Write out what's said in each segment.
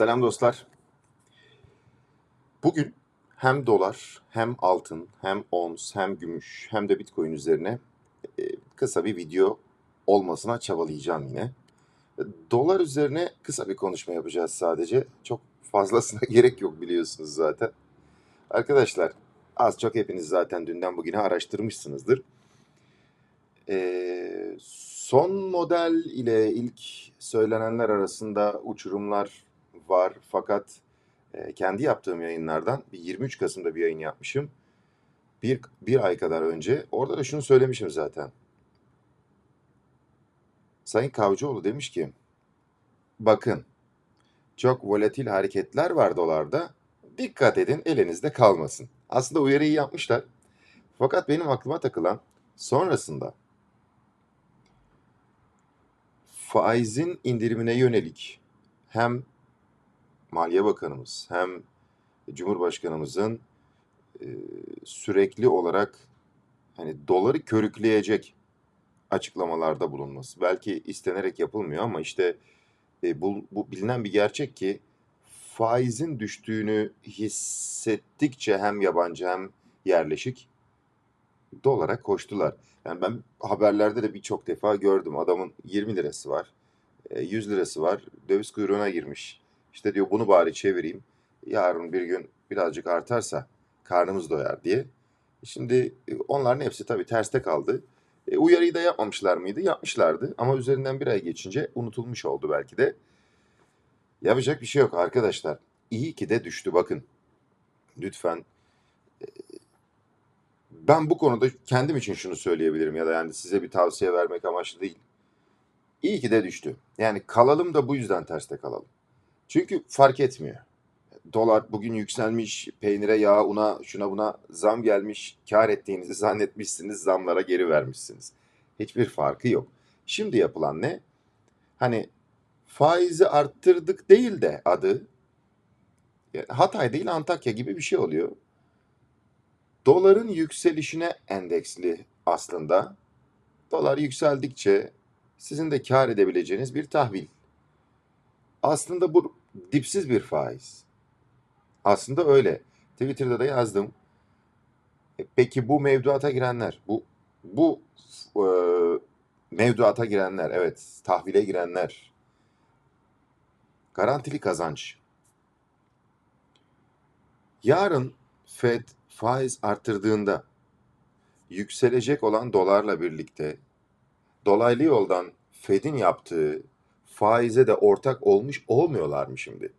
Selam dostlar. Bugün hem dolar, hem altın, hem ons, hem gümüş, hem de bitcoin üzerine e, kısa bir video olmasına çabalayacağım yine. Dolar üzerine kısa bir konuşma yapacağız sadece. Çok fazlasına gerek yok biliyorsunuz zaten. Arkadaşlar az çok hepiniz zaten dünden bugüne araştırmışsınızdır. E, son model ile ilk söylenenler arasında uçurumlar var. Fakat e, kendi yaptığım yayınlardan bir 23 Kasım'da bir yayın yapmışım. Bir, bir ay kadar önce. Orada da şunu söylemişim zaten. Sayın Kavcıoğlu demiş ki bakın çok volatil hareketler var dolarda. Dikkat edin elinizde kalmasın. Aslında uyarıyı yapmışlar. Fakat benim aklıma takılan sonrasında faizin indirimine yönelik hem Maliye Bakanımız hem Cumhurbaşkanımızın e, sürekli olarak hani doları körükleyecek açıklamalarda bulunması. Belki istenerek yapılmıyor ama işte e, bu, bu bilinen bir gerçek ki faizin düştüğünü hissettikçe hem yabancı hem yerleşik dolara koştular. Yani ben haberlerde de birçok defa gördüm. Adamın 20 lirası var, e, 100 lirası var, döviz kuyruğuna girmiş. İşte diyor bunu bari çevireyim. Yarın bir gün birazcık artarsa karnımız doyar diye. Şimdi e, onların hepsi tabii terste kaldı. E, uyarıyı da yapmamışlar mıydı? Yapmışlardı. Ama üzerinden bir ay geçince unutulmuş oldu belki de. Yapacak bir şey yok arkadaşlar. İyi ki de düştü bakın. Lütfen e, ben bu konuda kendim için şunu söyleyebilirim ya da yani size bir tavsiye vermek amaçlı değil. İyi ki de düştü. Yani kalalım da bu yüzden terste kalalım. Çünkü fark etmiyor. Dolar bugün yükselmiş, peynire, yağa, una, şuna buna zam gelmiş, kar ettiğinizi zannetmişsiniz, zamlara geri vermişsiniz. Hiçbir farkı yok. Şimdi yapılan ne? Hani faizi arttırdık değil de adı, Hatay değil Antakya gibi bir şey oluyor. Doların yükselişine endeksli aslında. Dolar yükseldikçe sizin de kar edebileceğiniz bir tahvil. Aslında bu dipsiz bir faiz. Aslında öyle. Twitter'da da yazdım. E, Peki bu mevduata girenler, bu bu e, mevduata girenler, evet tahvile girenler, garantili kazanç. Yarın Fed faiz arttırdığında yükselecek olan dolarla birlikte dolaylı yoldan Fed'in yaptığı faize de ortak olmuş olmuyorlar mı şimdi?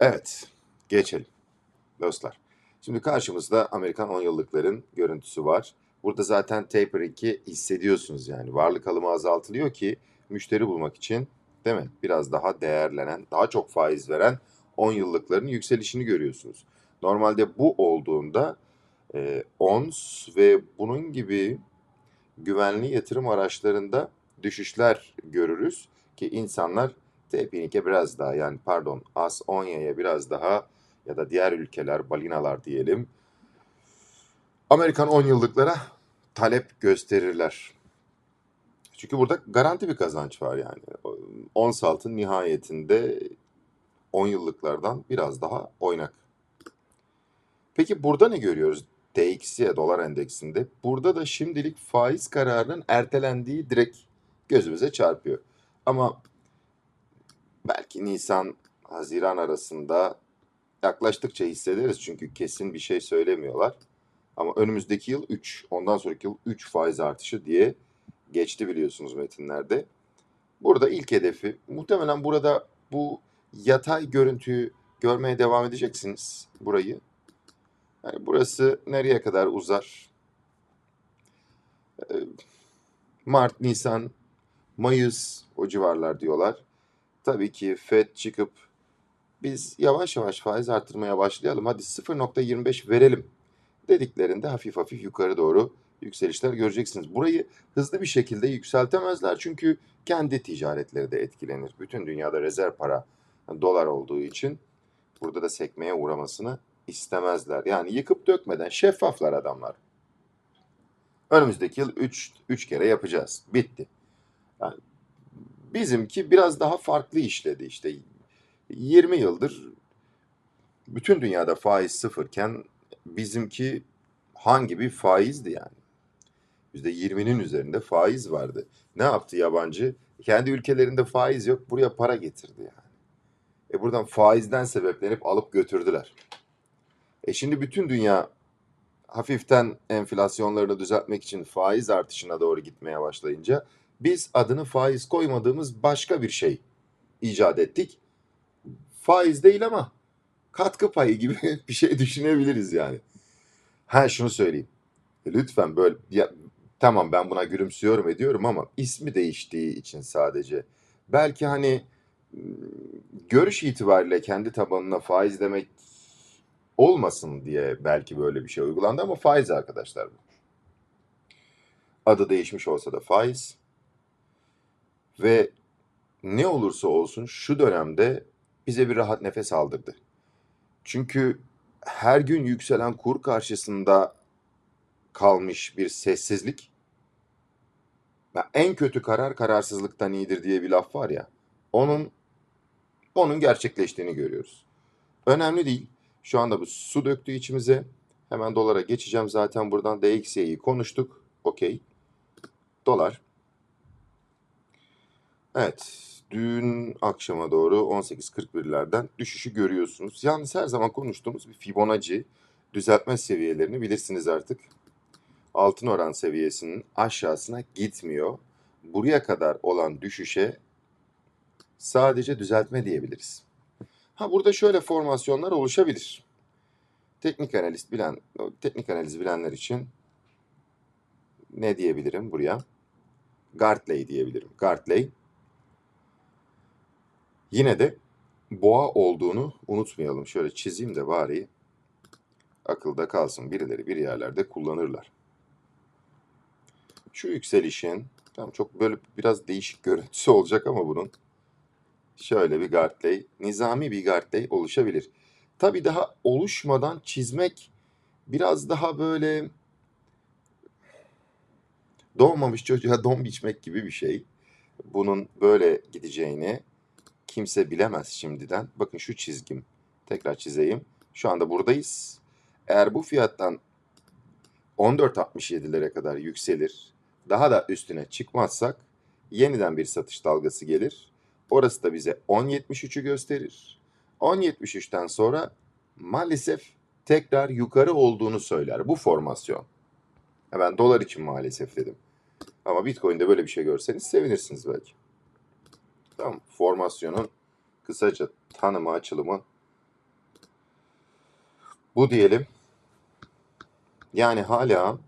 Evet, geçelim dostlar. Şimdi karşımızda Amerikan 10 yıllıkların görüntüsü var. Burada zaten taper 2 hissediyorsunuz yani. Varlık alımı azaltılıyor ki müşteri bulmak için değil mi? Biraz daha değerlenen, daha çok faiz veren 10 yıllıkların yükselişini görüyorsunuz. Normalde bu olduğunda e, ONS ve bunun gibi güvenli yatırım araçlarında düşüşler görürüz ki insanlar T-Pinik'e biraz daha yani pardon AS-Onya'ya biraz daha ya da diğer ülkeler balinalar diyelim Amerikan 10 yıllıklara talep gösterirler. Çünkü burada garanti bir kazanç var yani. Ons altın nihayetinde 10 yıllıklardan biraz daha oynak. Peki burada ne görüyoruz? DXY dolar endeksinde. Burada da şimdilik faiz kararının ertelendiği direkt gözümüze çarpıyor. Ama belki Nisan Haziran arasında yaklaştıkça hissederiz çünkü kesin bir şey söylemiyorlar. Ama önümüzdeki yıl 3, ondan sonraki yıl 3 faiz artışı diye geçti biliyorsunuz metinlerde. Burada ilk hedefi muhtemelen burada bu yatay görüntüyü görmeye devam edeceksiniz burayı. Yani burası nereye kadar uzar? Ee, Mart, Nisan, Mayıs o civarlar diyorlar. Tabii ki FED çıkıp biz yavaş yavaş faiz arttırmaya başlayalım. Hadi 0.25 verelim dediklerinde hafif hafif yukarı doğru yükselişler göreceksiniz. Burayı hızlı bir şekilde yükseltemezler çünkü kendi ticaretleri de etkilenir. Bütün dünyada rezerv para dolar olduğu için burada da sekmeye uğramasını istemezler. Yani yıkıp dökmeden şeffaflar adamlar. Önümüzdeki yıl 3 3 kere yapacağız. Bitti. Yani Bizimki biraz daha farklı işledi işte. 20 yıldır bütün dünyada faiz sıfırken bizimki hangi bir faizdi yani? %20'nin üzerinde faiz vardı. Ne yaptı yabancı? Kendi ülkelerinde faiz yok, buraya para getirdi yani. E buradan faizden sebeplenip alıp götürdüler. E şimdi bütün dünya hafiften enflasyonlarını düzeltmek için faiz artışına doğru gitmeye başlayınca biz adını faiz koymadığımız başka bir şey icat ettik. Faiz değil ama katkı payı gibi bir şey düşünebiliriz yani. Ha şunu söyleyeyim. Lütfen böyle ya, tamam ben buna gülümsüyorum ediyorum ama ismi değiştiği için sadece. Belki hani görüş itibariyle kendi tabanına faiz demek olmasın diye belki böyle bir şey uygulandı ama faiz arkadaşlar bu. Adı değişmiş olsa da faiz. Ve ne olursa olsun şu dönemde bize bir rahat nefes aldırdı. Çünkü her gün yükselen kur karşısında kalmış bir sessizlik. Ya en kötü karar kararsızlıktan iyidir diye bir laf var ya. Onun onun gerçekleştiğini görüyoruz. Önemli değil. Şu anda bu su döktü içimize. Hemen dolara geçeceğim. Zaten buradan DXY'yi konuştuk. Okey. Dolar. Evet. Dün akşama doğru 18.41'lerden düşüşü görüyorsunuz. Yalnız her zaman konuştuğumuz bir Fibonacci düzeltme seviyelerini bilirsiniz artık. Altın oran seviyesinin aşağısına gitmiyor. Buraya kadar olan düşüşe sadece düzeltme diyebiliriz. Ha burada şöyle formasyonlar oluşabilir. Teknik analist bilen, teknik analiz bilenler için ne diyebilirim buraya? Gartley diyebilirim. Gartley. Yine de boğa olduğunu unutmayalım. Şöyle çizeyim de bari akılda kalsın. Birileri bir yerlerde kullanırlar. Şu yükselişin, tamam çok böyle biraz değişik görüntüsü olacak ama bunun şöyle bir Gartley, nizami bir Gartley oluşabilir. Tabi daha oluşmadan çizmek biraz daha böyle doğmamış çocuğa don biçmek gibi bir şey. Bunun böyle gideceğini kimse bilemez şimdiden. Bakın şu çizgim. Tekrar çizeyim. Şu anda buradayız. Eğer bu fiyattan 14.67'lere kadar yükselir, daha da üstüne çıkmazsak yeniden bir satış dalgası gelir. Orası da bize 10.73'ü gösterir. 10.73'ten sonra maalesef tekrar yukarı olduğunu söyler bu formasyon. Ben dolar için maalesef dedim. Ama Bitcoin'de böyle bir şey görseniz sevinirsiniz belki. Tamam formasyonun kısaca tanımı açılımı bu diyelim. Yani hala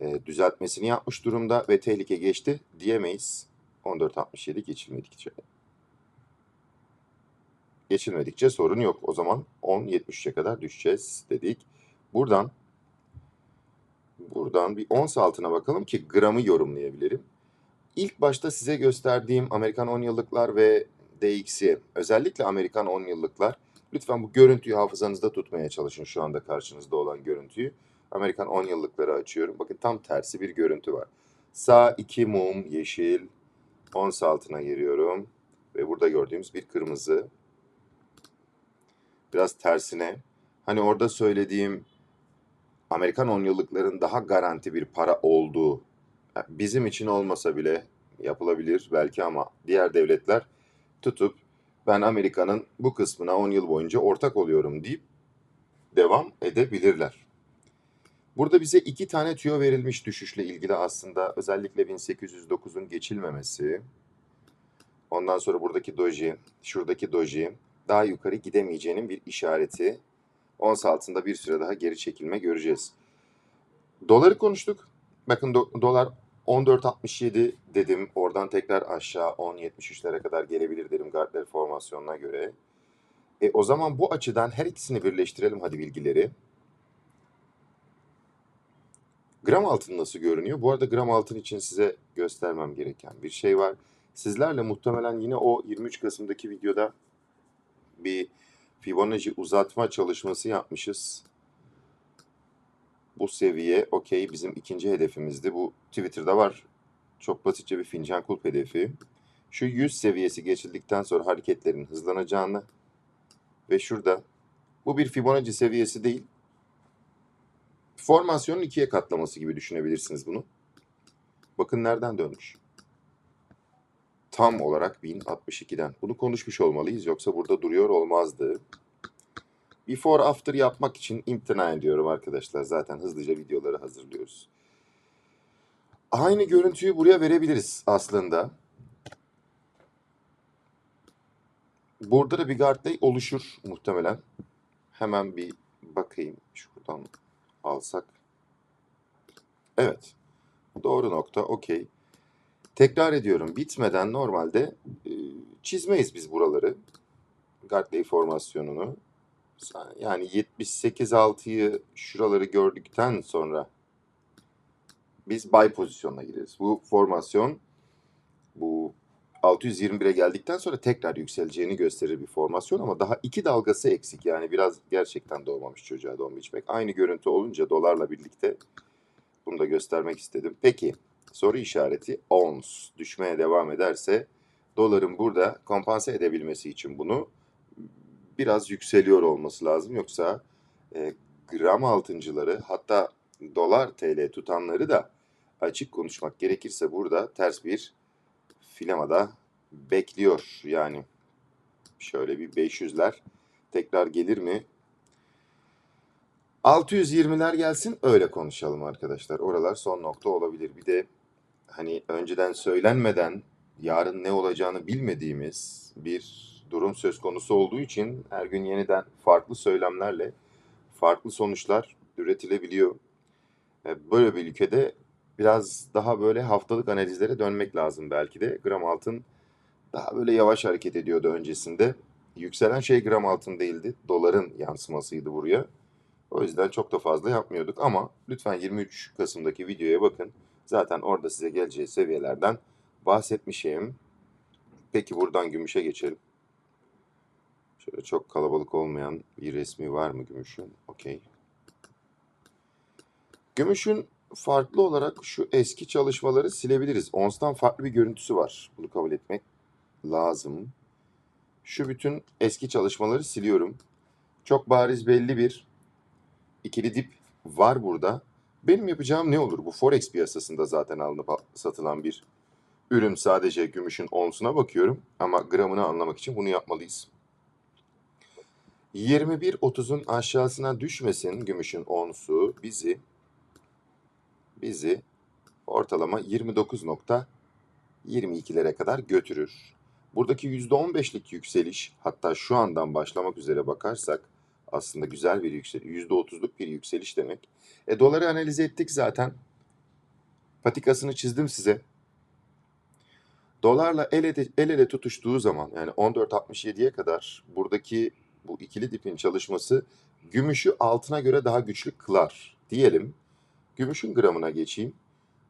e, düzeltmesini yapmış durumda ve tehlike geçti diyemeyiz. 14.67 geçilmedikçe. Geçilmedikçe sorun yok. O zaman 10.73'e kadar düşeceğiz dedik. Buradan buradan bir ons altına bakalım ki gramı yorumlayabilirim. İlk başta size gösterdiğim Amerikan 10 yıllıklar ve DXY, özellikle Amerikan 10 yıllıklar. Lütfen bu görüntüyü hafızanızda tutmaya çalışın şu anda karşınızda olan görüntüyü. Amerikan 10 yıllıkları açıyorum. Bakın tam tersi bir görüntü var. Sağ iki mum yeşil, ons altına giriyorum. Ve burada gördüğümüz bir kırmızı. Biraz tersine. Hani orada söylediğim Amerikan 10 yıllıkların daha garanti bir para olduğu bizim için olmasa bile yapılabilir belki ama diğer devletler tutup ben Amerika'nın bu kısmına 10 yıl boyunca ortak oluyorum deyip devam edebilirler. Burada bize iki tane tüyo verilmiş düşüşle ilgili aslında özellikle 1809'un geçilmemesi. Ondan sonra buradaki doji, şuradaki doji daha yukarı gidemeyeceğinin bir işareti. Ons altında bir süre daha geri çekilme göreceğiz. Doları konuştuk. Bakın do- dolar 14.67 dedim. Oradan tekrar aşağı 10.73'lere kadar gelebilir dedim Gardner formasyonuna göre. E, o zaman bu açıdan her ikisini birleştirelim hadi bilgileri. Gram altın nasıl görünüyor? Bu arada gram altın için size göstermem gereken bir şey var. Sizlerle muhtemelen yine o 23 Kasım'daki videoda bir Fibonacci uzatma çalışması yapmışız. Bu seviye okey bizim ikinci hedefimizdi. Bu Twitter'da var. Çok basitçe bir fincan kulp hedefi. şu 100 seviyesi geçildikten sonra hareketlerin hızlanacağını ve şurada bu bir Fibonacci seviyesi değil. Formasyonun ikiye katlaması gibi düşünebilirsiniz bunu. Bakın nereden dönmüş. Tam olarak 1062'den. Bunu konuşmuş olmalıyız yoksa burada duruyor olmazdı. Before after yapmak için imtina ediyorum arkadaşlar. Zaten hızlıca videoları hazırlıyoruz. Aynı görüntüyü buraya verebiliriz aslında. Burada da bir Gartley oluşur muhtemelen. Hemen bir bakayım. Şuradan alsak. Evet. Doğru nokta. Okey. Tekrar ediyorum. Bitmeden normalde e, çizmeyiz biz buraları. Gartley formasyonunu. Yani 78-6'yı şuraları gördükten sonra biz buy pozisyonuna gireriz. Bu formasyon bu 621'e geldikten sonra tekrar yükseleceğini gösterir bir formasyon ama daha iki dalgası eksik. Yani biraz gerçekten doğmamış çocuğa don biçmek. Aynı görüntü olunca dolarla birlikte bunu da göstermek istedim. Peki soru işareti ons düşmeye devam ederse doların burada kompanse edebilmesi için bunu biraz yükseliyor olması lazım. Yoksa e, gram altıncıları hatta dolar TL tutanları da açık konuşmak gerekirse burada ters bir filamada bekliyor. Yani şöyle bir 500'ler tekrar gelir mi? 620'ler gelsin öyle konuşalım arkadaşlar. Oralar son nokta olabilir. Bir de hani önceden söylenmeden yarın ne olacağını bilmediğimiz bir durum söz konusu olduğu için her gün yeniden farklı söylemlerle farklı sonuçlar üretilebiliyor. E, Böyle bir ülkede biraz daha böyle haftalık analizlere dönmek lazım belki de. Gram altın daha böyle yavaş hareket ediyordu öncesinde. Yükselen şey gram altın değildi. Doların yansımasıydı buraya. O yüzden çok da fazla yapmıyorduk ama lütfen 23 Kasım'daki videoya bakın. Zaten orada size geleceği seviyelerden bahsetmişim. Peki buradan gümüşe geçelim. Şöyle çok kalabalık olmayan bir resmi var mı gümüşün? Okey. Gümüşün farklı olarak şu eski çalışmaları silebiliriz. Ons'tan farklı bir görüntüsü var. Bunu kabul etmek lazım. Şu bütün eski çalışmaları siliyorum. Çok bariz belli bir ikili dip var burada. Benim yapacağım ne olur? Bu Forex piyasasında zaten alınıp satılan bir ürün. Sadece gümüşün onsuna bakıyorum. Ama gramını anlamak için bunu yapmalıyız. 21.30'un aşağısına düşmesin gümüşün onsu bizi bizi ortalama 29.22'lere kadar götürür. Buradaki %15'lik yükseliş hatta şu andan başlamak üzere bakarsak aslında güzel bir yükseliş. %30'luk bir yükseliş demek. E doları analiz ettik zaten. Patikasını çizdim size. Dolarla el ele, el ele tutuştuğu zaman yani 14.67'ye kadar buradaki bu ikili dipin çalışması gümüşü altına göre daha güçlü kılar diyelim. Gümüşün gramına geçeyim.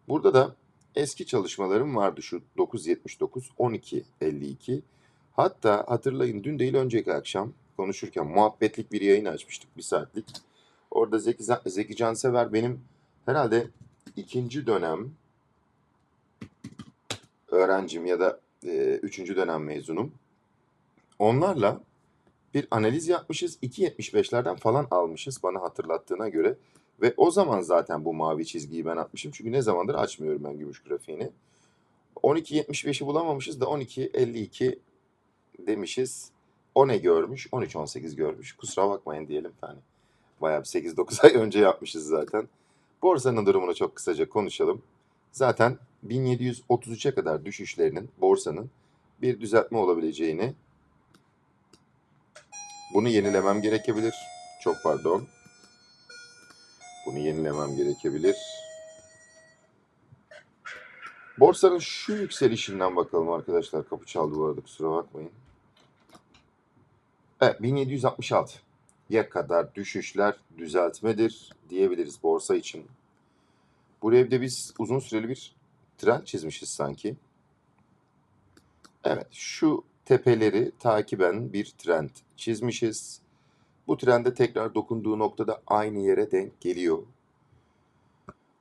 Burada da eski çalışmalarım vardı şu 979 1252. Hatta hatırlayın dün değil önceki akşam konuşurken muhabbetlik bir yayın açmıştık bir saatlik. Orada Zeki, Zeki Cansever benim herhalde ikinci dönem öğrencim ya da e, üçüncü dönem mezunum. Onlarla bir analiz yapmışız. 2.75'lerden falan almışız bana hatırlattığına göre. Ve o zaman zaten bu mavi çizgiyi ben atmışım. Çünkü ne zamandır açmıyorum ben gümüş grafiğini. 12.75'i bulamamışız da 12.52 demişiz. O ne görmüş? 13-18 görmüş. Kusura bakmayın diyelim yani. Bayağı bir 8-9 ay önce yapmışız zaten. Borsanın durumunu çok kısaca konuşalım. Zaten 1733'e kadar düşüşlerinin borsanın bir düzeltme olabileceğini bunu yenilemem gerekebilir. Çok pardon. Bunu yenilemem gerekebilir. Borsanın şu yükselişinden bakalım arkadaşlar. Kapı çaldı bu arada kusura bakmayın. Evet 1766. Ya kadar düşüşler düzeltmedir diyebiliriz borsa için. Buraya bir de biz uzun süreli bir trend çizmişiz sanki. Evet şu tepeleri takiben bir trend çizmişiz. Bu trende tekrar dokunduğu noktada aynı yere denk geliyor.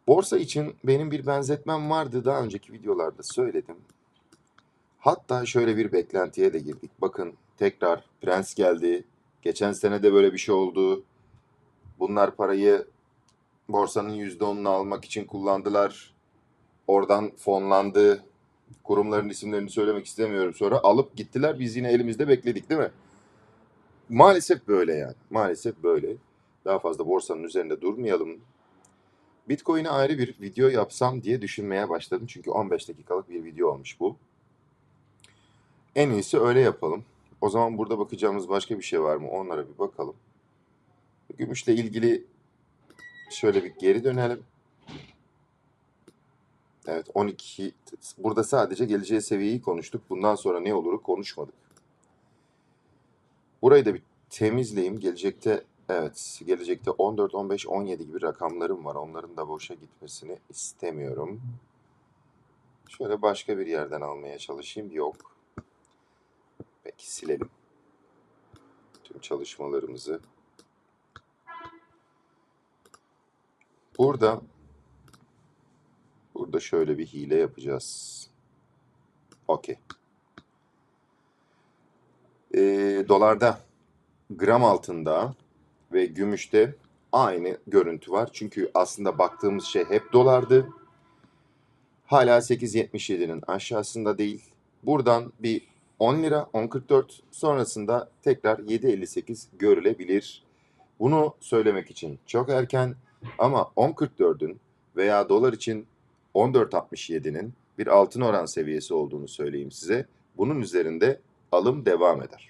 Borsa için benim bir benzetmem vardı. Daha önceki videolarda söyledim. Hatta şöyle bir beklentiye de girdik. Bakın tekrar Prens geldi. Geçen sene de böyle bir şey oldu. Bunlar parayı borsanın %10'unu almak için kullandılar. Oradan fonlandı. Kurumların isimlerini söylemek istemiyorum. Sonra alıp gittiler. Biz yine elimizde bekledik değil mi? Maalesef böyle yani. Maalesef böyle. Daha fazla borsanın üzerinde durmayalım. Bitcoin'e ayrı bir video yapsam diye düşünmeye başladım. Çünkü 15 dakikalık bir video olmuş bu. En iyisi öyle yapalım. O zaman burada bakacağımız başka bir şey var mı? Onlara bir bakalım. Gümüşle ilgili şöyle bir geri dönelim. Evet 12 burada sadece geleceği seviyeyi konuştuk. Bundan sonra ne oluru konuşmadık. Burayı da bir temizleyeyim. Gelecekte evet gelecekte 14, 15, 17 gibi rakamlarım var. Onların da boşa gitmesini istemiyorum. Şöyle başka bir yerden almaya çalışayım. Yok. Silelim. Tüm çalışmalarımızı. Burada burada şöyle bir hile yapacağız. Okey. Ee, dolarda gram altında ve gümüşte aynı görüntü var. Çünkü aslında baktığımız şey hep dolardı. Hala 8.77'nin aşağısında değil. Buradan bir 10 lira 10.44 sonrasında tekrar 7.58 görülebilir. Bunu söylemek için çok erken ama 10.44'ün veya dolar için 14.67'nin bir altın oran seviyesi olduğunu söyleyeyim size. Bunun üzerinde alım devam eder.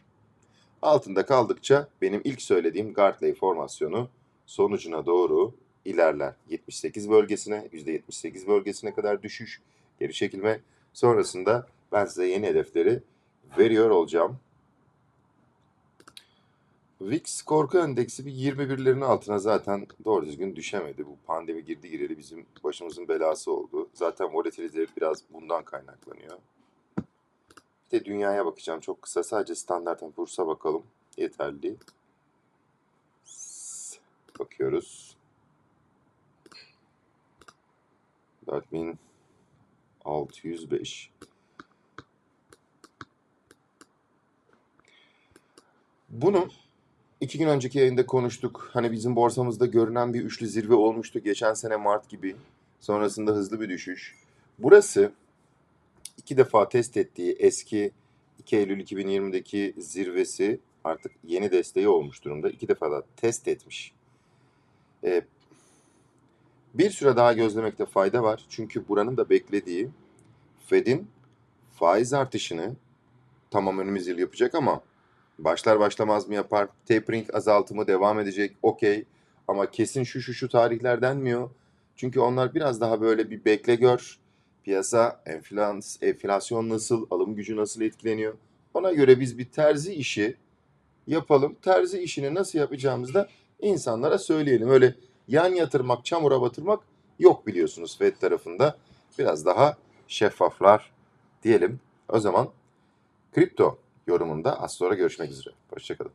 Altında kaldıkça benim ilk söylediğim Gartley formasyonu sonucuna doğru ilerler. 78 bölgesine, %78 bölgesine kadar düşüş, geri çekilme. Sonrasında ben size yeni hedefleri veriyor olacağım. VIX korku endeksi bir 21'lerin altına zaten doğru düzgün düşemedi. Bu pandemi girdi gireli bizim başımızın belası oldu. Zaten volatilite biraz bundan kaynaklanıyor. Bir de dünyaya bakacağım çok kısa. Sadece standart bursa bakalım. Yeterli. Bakıyoruz. 4605. Bunu iki gün önceki yayında konuştuk. Hani bizim borsamızda görünen bir üçlü zirve olmuştu. Geçen sene Mart gibi. Sonrasında hızlı bir düşüş. Burası iki defa test ettiği eski 2 Eylül 2020'deki zirvesi artık yeni desteği olmuş durumda. İki defa da test etmiş. Ee, bir süre daha gözlemekte fayda var. Çünkü buranın da beklediği Fed'in faiz artışını tamam önümüz yıl yapacak ama başlar başlamaz mı yapar? Tapering azaltımı devam edecek. Okey. Ama kesin şu şu şu tarihler denmiyor. Çünkü onlar biraz daha böyle bir bekle gör. Piyasa, enflans, enflasyon nasıl, alım gücü nasıl etkileniyor? Ona göre biz bir terzi işi yapalım. Terzi işini nasıl yapacağımızı da insanlara söyleyelim. Öyle yan yatırmak, çamura batırmak yok biliyorsunuz FED tarafında. Biraz daha şeffaflar diyelim. O zaman kripto yorumunda az sonra görüşmek üzere. Hoşçakalın.